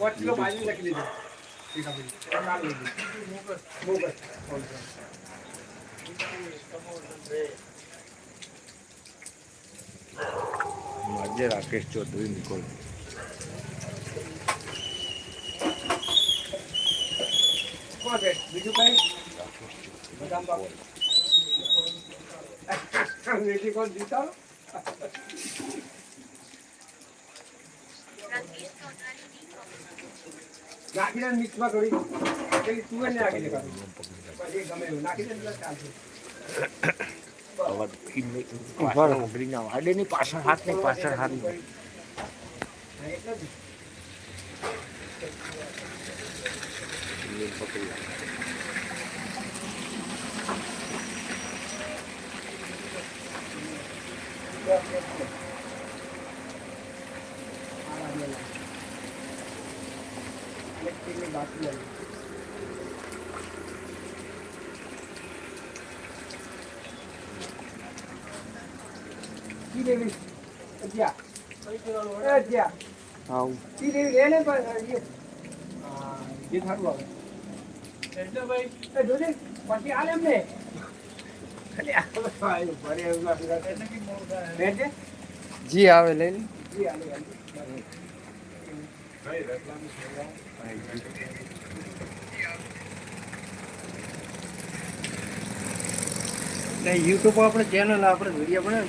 પાંચ કિલો બાજરી લખી લીધો એક આપણી. ચાર લીધી. મોગસ. માજે રાકેશ ચૌધરી નિકોલ કોણ છે? બીજું કઈ. વેચી કોણ જીતા નાખી દે મિક્સમાં થોડી. પેલી તુવેર ને નાખી દે પછી ગમે એવું. નાખી દે એટલે ચાલશે પાછળ ઉભરી ના વાડે ની પાછળ હાથની પાછળ હાથ હા, એટલે જ. આવા દે લા. એક કિલો બાકી લાવી. કી દેવી અજ્યા એ પછી ભરે એવું ના જી આવે લઈ લે. ભાઈ યુટ્યુબ પર આપણે ચેનલ આપણે વીડિયો બનાવે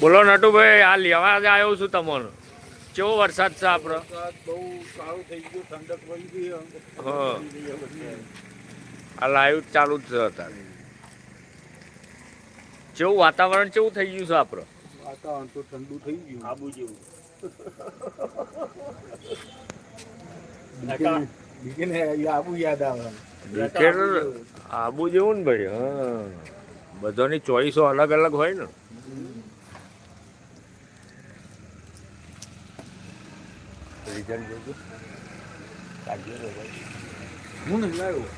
બોલો નટુભાઈ આ લેવા જ આવ્યો છું તમને. કેવો વરસાદ છે આપણો બહુ સારું થઈ ગયું ઠંડક વહી ગઈ હા. આ લાઈવ ચાલુ જ છે અત્યારે. કેવું વાતાવરણ કેવું થઈ ગયું છે આપણો વાતાવરણ તો ઠંડુ થઈ ગયું. આબુ જેવું. બીજે આબુ યાદ આવે. વિકેટ આબુ જેવું. ને ભાઈ હા. બધાની ચોઈસો અલગ અલગ હોય ને. રિઝલ્ટ જોજો. કાઢ્યો હું નહીં લાવ્યો?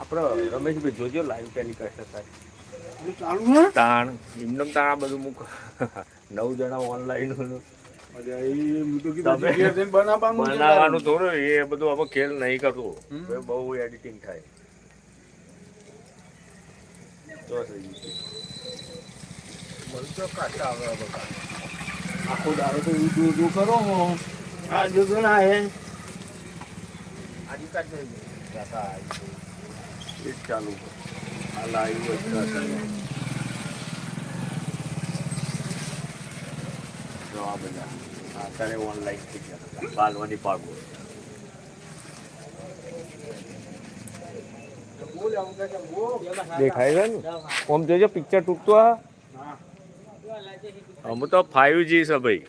આપણે રમેશભાઈ જોજો લાઈવ ટેલિકાસ્ટ થાય તાણ એમને તાણ આ બધું મૂક. નવ જણા ઓનલાઈન બનાવવાનું થોડું એ બધું હવે ખેલ નહીં કરતો. બહુ એડિટિંગ થાય. આખો દાડો તો એવું જો જો કરો આ જોજો ના હે. આજે કાઢ ચાલુ ચાલુ. જો આ બધા અત્યારે ઓનલાઈન થઈ ગયા બાલવાની પાગો દેખાય છે ને ઓમ જોજો પિક્ચર તૂટતો આ અમે તો ફાઈવ જી છે ભાઈ ને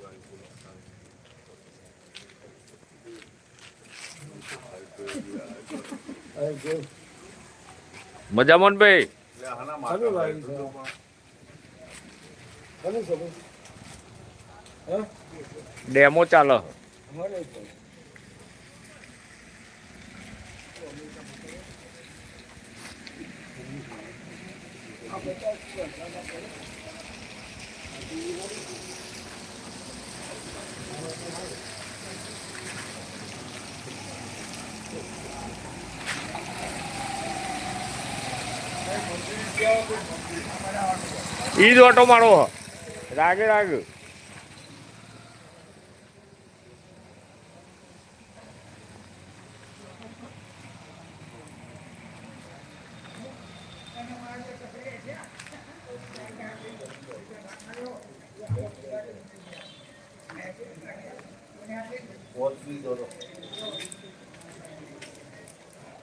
માટે લાઈવ જોજો ભાઈ? ડેમો ચાલે. ઈ જ ઓટો મારો. રાગે રાગ.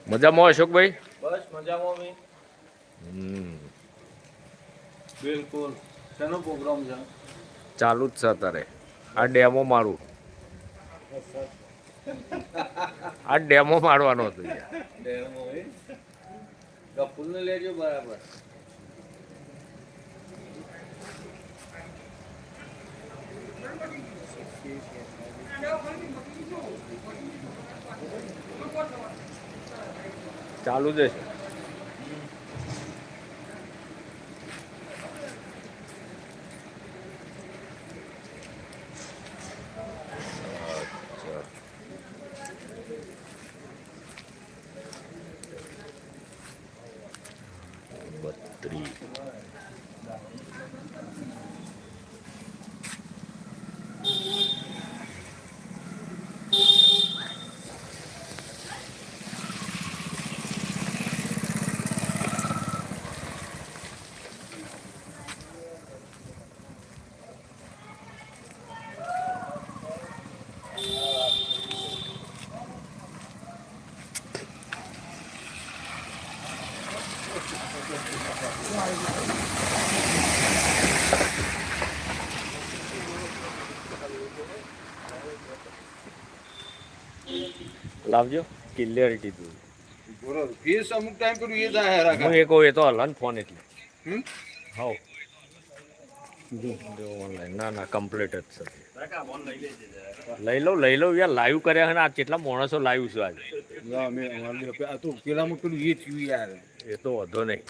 મજામાં અશોકભાઈ? બસ મજામાં મેં હમ. બિલકુલ. શેનો પ્રોગ્રામ છે? ચાલુ જ છે અત્યારે. આ ડેમો મારું. આ ડેમો મારવાનો હતો. ડેમો લેજો બરાબર. ચાલુ જ છે 음. લાવજો ક્લિયરિટી દૂર ફીસ અમુક ટાઈમ પર એ જાય હેરા હું એક હોય તો હલન ફોન એટલે. હમ? હાઉ. ઓનલાઈન ના ના કમ્પ્લીટ જ છે. લઈ લઉં લઈ લઉં યાર. લાઈવ કર્યા ને આ કેટલા માણસો લાઈવ છે આજે. આ તો પેલામાં પેલું એ થયું યાર. એ તો વધો નહીં.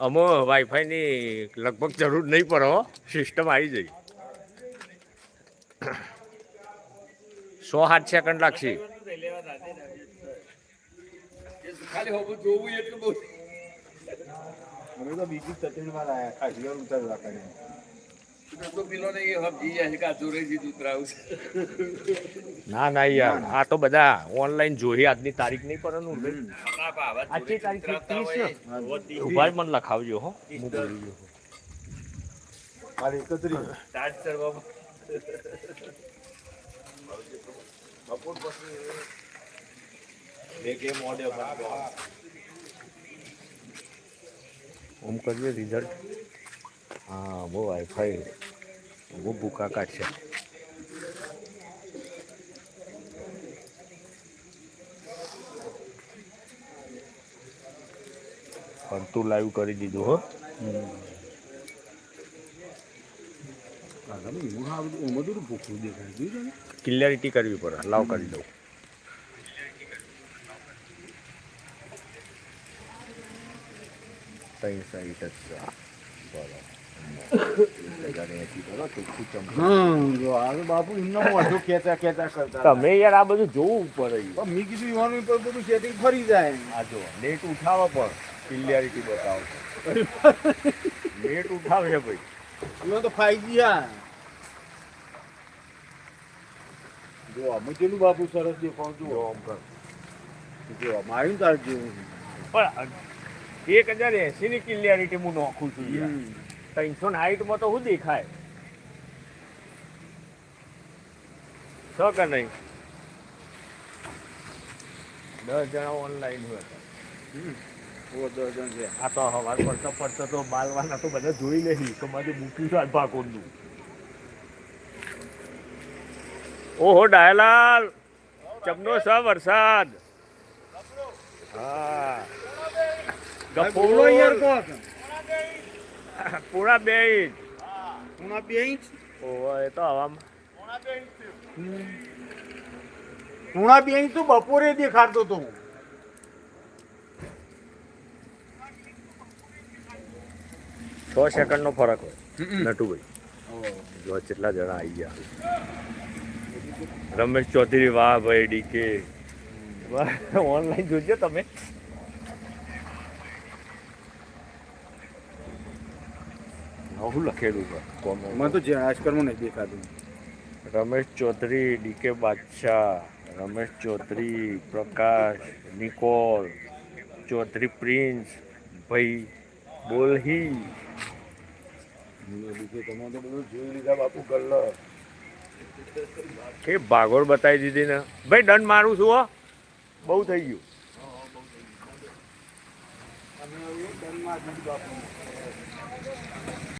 અમે વાઈફાઈની લગભગ જરૂર નહીં પડે હો. સિસ્ટમ આવી જઈ. સો સાત સેકન્ડ લાગશે. ખાલી હોવું જોવું એટલું બહુ અમે તો બીજી તકલીફમાં આવ્યા ખાસી વાર ઉતારવા કરીને તો પેલો ને ના ના યાર. આ તો બધા ઓનલાઈન જોઈ આજની તારીખ નહીં પણ આજની તારીખ ઊભા જ મને લખાવજો હો. હું બોલી ગયો મારે એકત્રીસ. સ્ટાર્ટ કરવા બપોર પછી ઓમ કરીએ રિઝલ્ટ હા બહુ વાઈફાઈ બહુ ભૂકા કાઢશે ફરતું લાઈવ કરી દીધું હો. આગામી એવું આ બધું એમાં બધું ભૂખું દેખાય જોયું તમે? ક્લિયરિટી કરવી પડે લાવ કરી દઉં. જ જો તમે યાર આ બધું જોવું પડે મેં કીધું યુવાનું પર બધું સેટિંગ ફરી જાય. આ જો લેટ ઉઠાવો પણ ક્લિયરિટી બતાવો. લેટ ઉઠાવે ભાઈ. એમાં તો ફાઈજી આ જો અમે કેટલું બાપુ સરસ દેખાવ જો જો આમ કર. જો મારી તાર જેવું પણ એક હજાર એસી ની ક્લિયરિટી હું નોખું છું ત્રણસો ને માં તો શું દેખાય. છો કે નહીં? દસ જણા ઓનલાઈન હોય. દસ જણ છે. આ તો હવાર પડતા પડતા તો બાલવાના તો બધા જોઈ લેહી તો મારે મૂકી છે ભાકોરનું ઓહો ડાયલાલ. ચમનો છે વરસાદ. હા. બોલો યાર પૂરા બે ઇંચ ઉના બે ઇંચ ઓહો એ તો હવામાં પૂણા બે ઇંચ તો બપોરે દેખાડતો તો છ સેકન્ડનો ફરક હોય. નટુભાઈ. જો કેટલા જણા આવી ગયા. રમેશ ચૌધરી વાહ ભાઈ ડીકે. ઓનલાઈન જોજો તમે. હું લખેલું છે? મને તો જે રાજકારણમાં નહીં દેખાતું. રમેશ ચૌધરી ડીકે બાદશાહ રમેશ ચૌધરી પ્રકાશ નિકોલ ચૌધરી પ્રિન્સ ભાઈ બોલહી. તમે તો બધું જોઈ લીધા બાપુ ગલ્લો એ ભાગોળ બતાવી દીધી ને. ભાઈ દંડ મારું છું હો. બહુ થઈ ગયું.